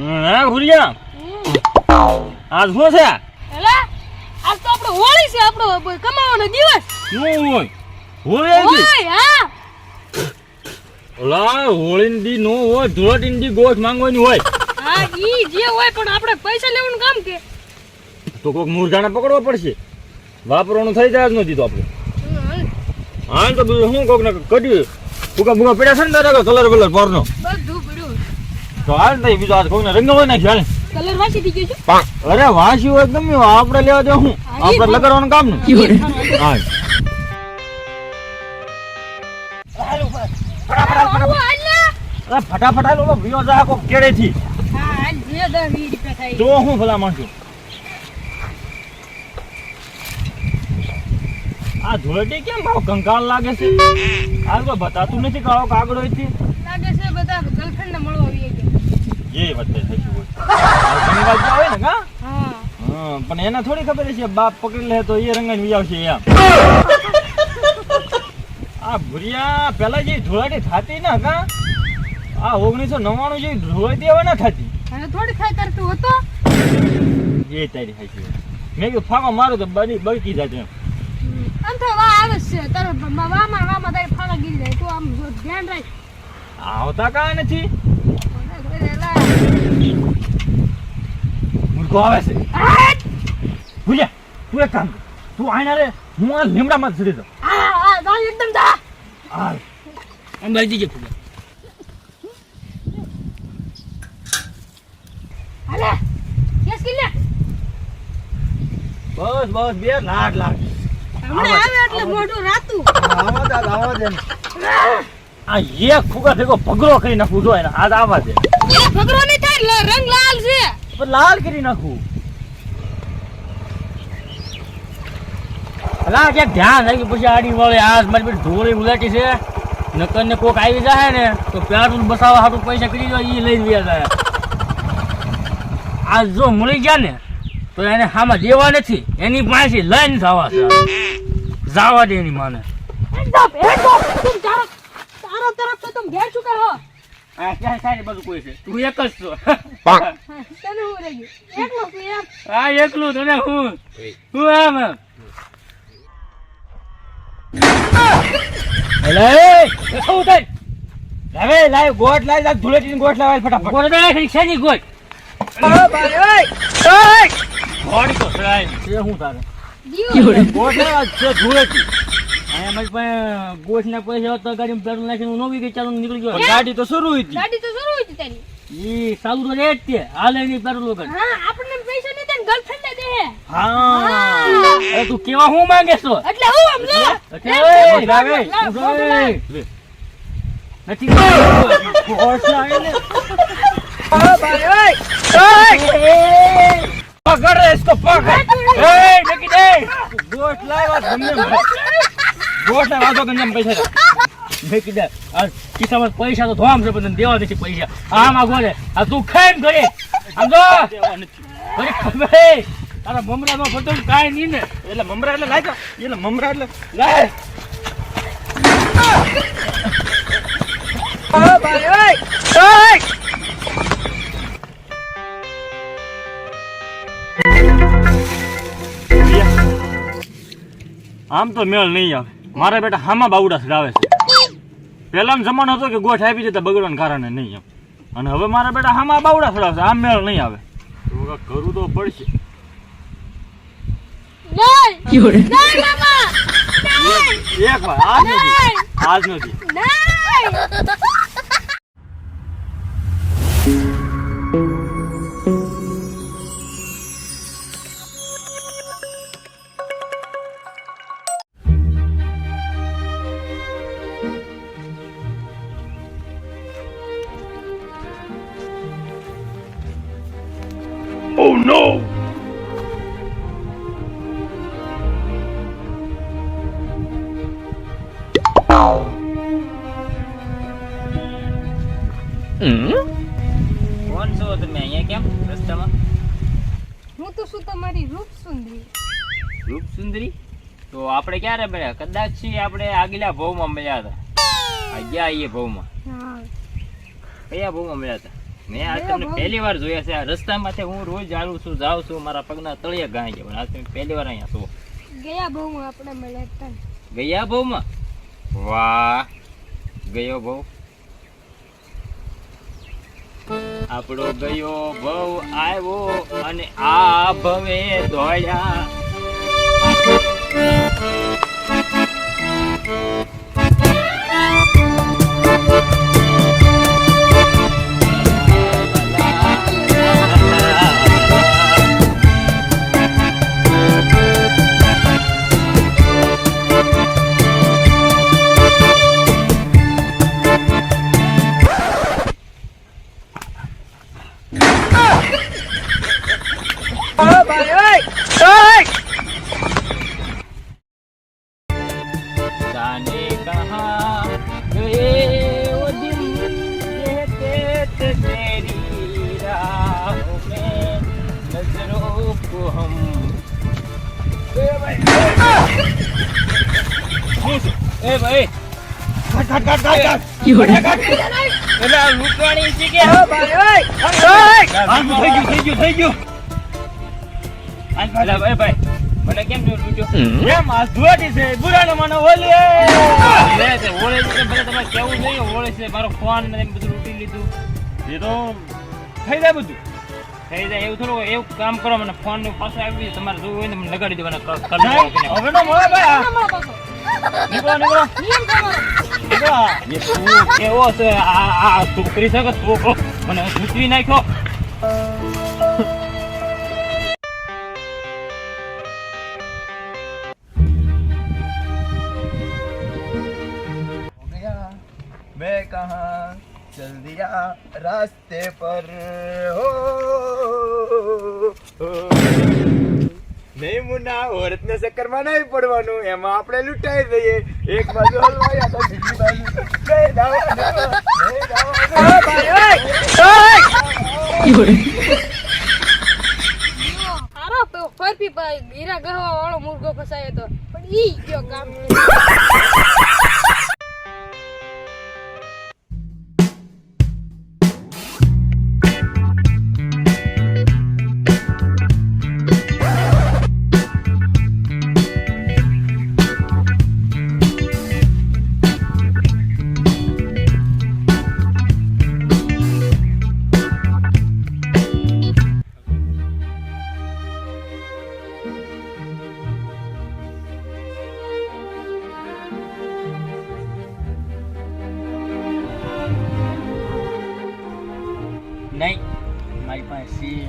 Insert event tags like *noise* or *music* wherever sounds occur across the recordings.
હા ભૂલ્યા. આજ શું છે? એલા આજ તો આપણો હોળી છે આપણો કમાવાનો દિવસ. શું હોય? હોળી આવી હોય હા. ઓલા હોળી દી નો હોય ધોળટી દી ગોઠ માંગવાની હોય. હા ઈ જે હોય પણ આપણે પૈસા લેવાનું કામ કે? તો કોઈક મૂર્જાને પકડવો પડશે. વાપરવાનું થઈ જાય જ નથી તો આપણે. હા તો બધું શું કોક ને કઢી ભૂકા ભૂકા પડ્યા છે ને દાદા કલર કલર પરનો? તો હાલ નહીં બીજું આ કોઈને રંગાવો હોય ને કલર વાસી થઈ ગયો છે અરે વાસી હોય ગમે હોય, આપણે લેવા દે હું. આપણે લગાડવાનું કામ ને હા. આવો, હાલ ફટાફટ. હાલ ઓલો વિયો જા હાલ જે દસ રૂપિયા થાય. તો હું ભલા માણસો આ ધોળટી કેમ ભાવ કંકાલ લાગે છે? હાલ કોઈ બતાતું નથી કાળો કાગડો છે લાગે છે બધા ગર્લફ્રેન્ડ ને મળવા આવી ગયા વચ્ચે થઈ હોય ઘણી વાત આવે ને હા. હા પણ એને થોડી ખબર છે બાપ પકડી લે તો એ રંગાઈ આવશે એમ. આ ભૂરિયા પેલા જે ધોળાટી થતી ને કા? આ ઓગણીસો નવ્વાણું જે ધોળાટી હવે ના થતી. થોડી થાય કરતું હતો? એ તારી હાચી મેં કીધું ફાંકો મારું તો બની બળકી જાય આમ તો વા આવે છે. તારે વામાં વામાં તારી ફાળા ગીરી જાય. તું આમ ધ્યાન રાખ. આવતા કા નથી? મૂર્ખો આવે છે! ભૂલ્યા તું એક કામ કર. તું આયના રે હું આ લીમડામાં જ ચડી દઉં આ આ એકદમ ભૂલ્યા કેસ કિલ્લે? બસ બસ બે લાડ લાડ. હમણાં આવે એટલે મોઢું રાતું. આવા દા આવા દે આ એક ફુગા ભેગો પગરો કરી નાખું જો એને. હાથ આવા દે એ નહીં થાય રંગ લાલ છે. લાલ કરી નાખું. અલા ક્યાંક ધ્યાન રાખી પછી આડી વળે આ મારી બેટી ધોળી ઉલાટી છે. નકર ને કોક આવી જાય ને તો પેટ્રોલ બસાવવા હાટું પૈસા કરી દો એ લઈ જાય. આ જો મળી ગયા ને તો એને હામાં દેવા નથી એની પાસે લઈને જવા છે. જવા દે એની માને. તારો તારો તરફ તો તું ઘેર ચૂકા હો કોઈ છે. તું એક જ છો. હા, હું એકલો તને હું. હું આમ ગોટ લાવી લાવ, ધૂળેટીની ગોટ લાવ, ફટાફટ. ગોટ લાવ, શેની ગોટ? ગોટ તો સડાય. છે શું તારે? ગોટ લાવ, છે ધૂળેટી. એમ જ ગોઠ ના પૈસા તો ગાડી પેટ્રોલ નાખીને નોવી ગઈ નીકળી ગયો. ગાડી તો શરૂ હતી. ગાડી રેટ છે. હાલે ની કેવા હું માંગે છો? એટલે હું આમ લે. પકડ રે ઇસકો પકડ. એ નકી દે. ગોઠ લાવા ધમને ગમે એમ. ગોઠ લાવ, આ તો ગમે એમ પૈસા દે. મૂકી દે. આ ખિસ્સામાં પૈસા તો ધોમ છે પણ દેવા નથી પૈસા. આમ આગો રે આ તું ખાઈને ઘરે. સમજો ઘરે ખબર. તારા મમરામાં ફટો કાંઈ નહીં ને. એટલે મમરા એટલે લાગ્યો એટલે મમરા એટલે. લાય. આમ તો મેળ નહીં આવે. મારા બેટા હામાં બાવડા સડાવે છે. પહેલાનો જમાનો હતો કે ગોઠ આપી દેતા બગડવાના કારણે નહીં એમ. અને હવે મારા બેટા હામાં બાવડા સડાવશે આમ મેળ નહીં આવે. તો કરવું તો પડશે. એક વાર આજ નથી. આજ નથી. નહીં કોણ છો તમે? અહીંયા કેમ? રસ્તામાં? હું તો શું તમારી રૂપ સુંદરી રૂપ સુંદરી તો આપણે ક્યારે મળ્યા? કદાચ છે આપણે આગલા ભવમાં મળ્યા હતા. *laughs* આ ગયા એ ભાવમાં. હા. કયા ભાવમાં મળ્યા હતા? મેં આજ તમને પહેલી વાર જોયા છે. આ રસ્તામાંથી હું રોજ આવું છું જાઉં છું મારા પગના તળિયા ગાય છે. પણ આજ તમે પહેલી વાર અહીંયા છો. ગયા બહુ આપણે મળ્યા હતા ગયા બહુમાં વાહ. ગયો બહુ આપણો ગયો બહુ આવ્યો અને આ ભવે દોડ્યા जाने कहाँ गए वो दिन कहते थे तेरी राहों में नजरों को हम ए भाई ए भाई કાટ કાટ કાટ કાટ એટલે આ લૂંટવાની શીખે હો ભાઈ ઓય થઈ ગયું થઈ ગયું થઈ ગયું અલા ભાઈ ભાઈ. મને કેમ જો લૂંટ્યો કેમ આ ધોટી છે? બુરાનો મને ઓલે લે છે ઓલે છે બધા તમારે કેવું જોઈએ ઓલે છે મારો ફોન ને એમ બધું લૂંટી લીધું. એ તો થઈ જાય બધું. થઈ જાય એવું થોડું એવું કામ કરો મને ફોન ને પાછો આવી તમારે જોવું હોય ને મને લગાડી દેવાના કર હવે નો મળે ભાઈ નીકળો નીકળો. નીકળો. એ શું કેવો છે? આ આ છોકરી છે કે છોકરો? મને સૂચવી નાખ્યો. चल दिया रास्ते पर हो નહીં મુન્ના ઓરતને ચક્કરમાં નહીં પડવાનું એમાં આપણે લૂંટાઈ જઈએ એક બાજુ હલવાઈ આ તો બીજી બાજુ નહીં દાવાનું, નહીં દાવાનું. હારો પ- ફરતી પાઈ હીરા ગહવા વાળો મુર્ગો ફસાયો તો પણ ઈ ગયો કામ મારી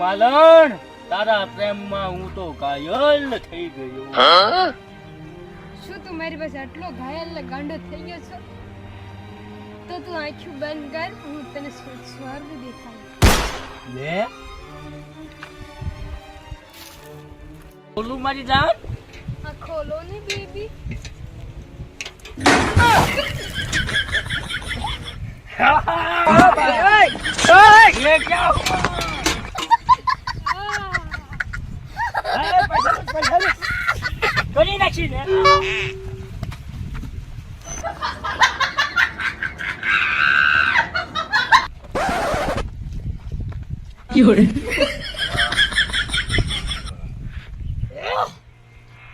માલણ તારા પ્રેમમાં હું તો ઘાયલ થઈ ગયો. શું તું મારી પાસે આટલો ઘાયલ ને ગાંડો થઈ ગયો છો? તો તું આંખું બંધ કર હું તને સ્વર્ગ દેખાડું. લે? ખોલું મારી જાન? હા ખોલો ને બેબી. લે જાઓ અરે પૈસા પૈસા કરી નાખી ને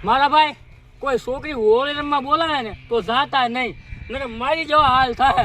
મારા ભાઈ, કોઈ છોકરી હોળી રમવા બોલાવે ને તો જાતા નહીં મારી જેવો હાલ થાય.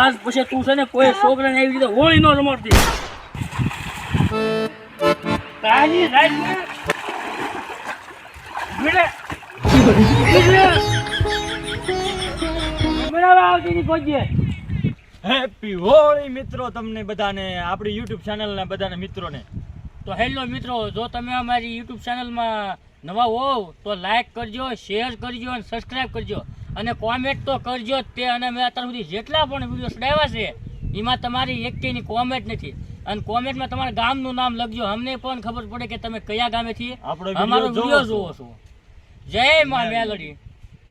આજ પછી તું છે ને કોઈ છોકરાને એવી રીતે હોળી નો રમાડતી? ની. કોઈ હેપી હોળી મિત્રો તમને બધાને આપણી યુટ્યુબ ચેનલના બધાને મિત્રોને. તો હેલો મિત્રો જો તમે અમારી યુટ્યુબ ચેનલમાં નવા હોવ તો લાઈક કરજો શેર કરજો અને સબસ્ક્રાઇબ કરજો. અને કોમેન્ટ તો કરજો જ તે અને મેં અત્યાર સુધી જેટલા પણ વીડિયો ચડાવ્યા છે એમાં તમારી એકટીની કોમેન્ટ નથી. અને કોમેન્ટમાં તમારા ગામનું નામ લખજો. અમને પણ ખબર પડે કે તમે કયા ગામેથી અમારો વીડિયો જોવો છો. જય મા મેલડી.